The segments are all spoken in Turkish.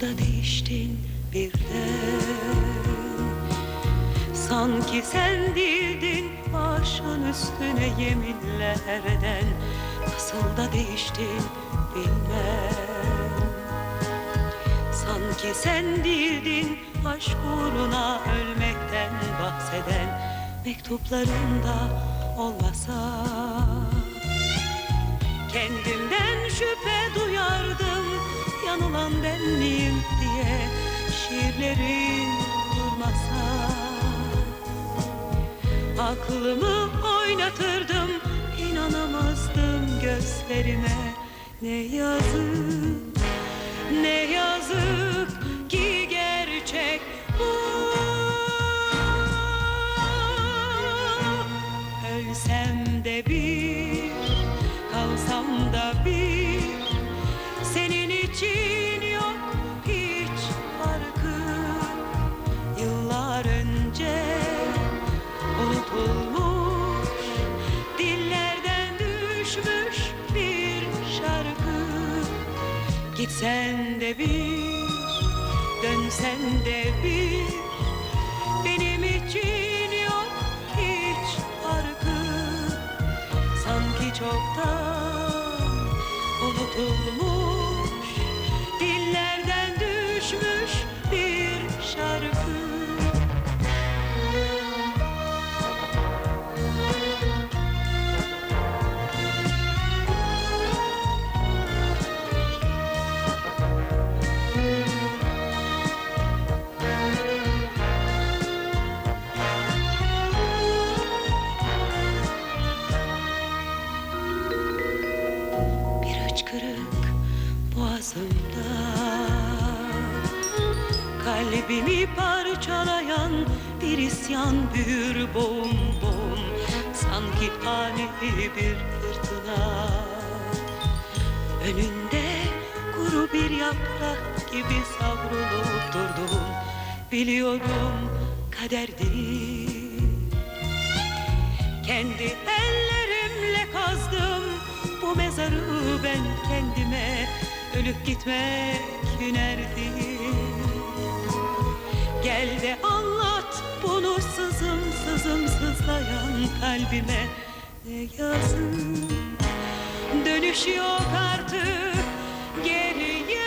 Da değiştin birden. Sanki sen değildin başın üstüne yeminlerden Nasıl da değiştin bilmem. Sanki sen değildin aşk uğruna ölmekten bahseden. Mektuplarında olmasa Yanılan ben miyim diye Şiirlerin durmasa. Aklımı oynatırdım inanamazdım gözlerime. Ne yazık ne yazık ki gerçek bu. Ölsem de bir, kalsam da bir Gitsen de bir, dönsen de bir. Benim için yok hiç farkı. Sanki çoktan unutulmuş Kalbimi parçalayan bir isyan büyür boğum boğum. Sanki ani bir fırtına. Önünde kuru bir yaprak gibi savrulup durdum Biliyorum kaderdir. Kendi ellerimle kazdım bu mezarı ben kendime Ölüp gitmek hüner değil Gel de anlat bunu sızım sızım sızlayan kalbime. Ne yazık dönüş yok artık geriye.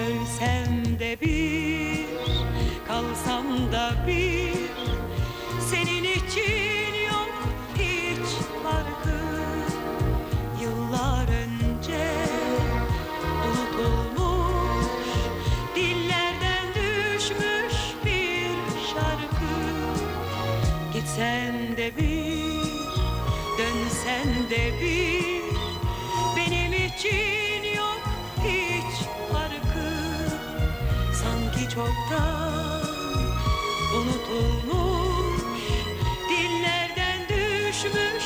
Ölsem de bir, kalsam da bir dönsen de bir. Benim için yok hiç farkı. Sanki çoktan unutulmuş Dillerden düşmüş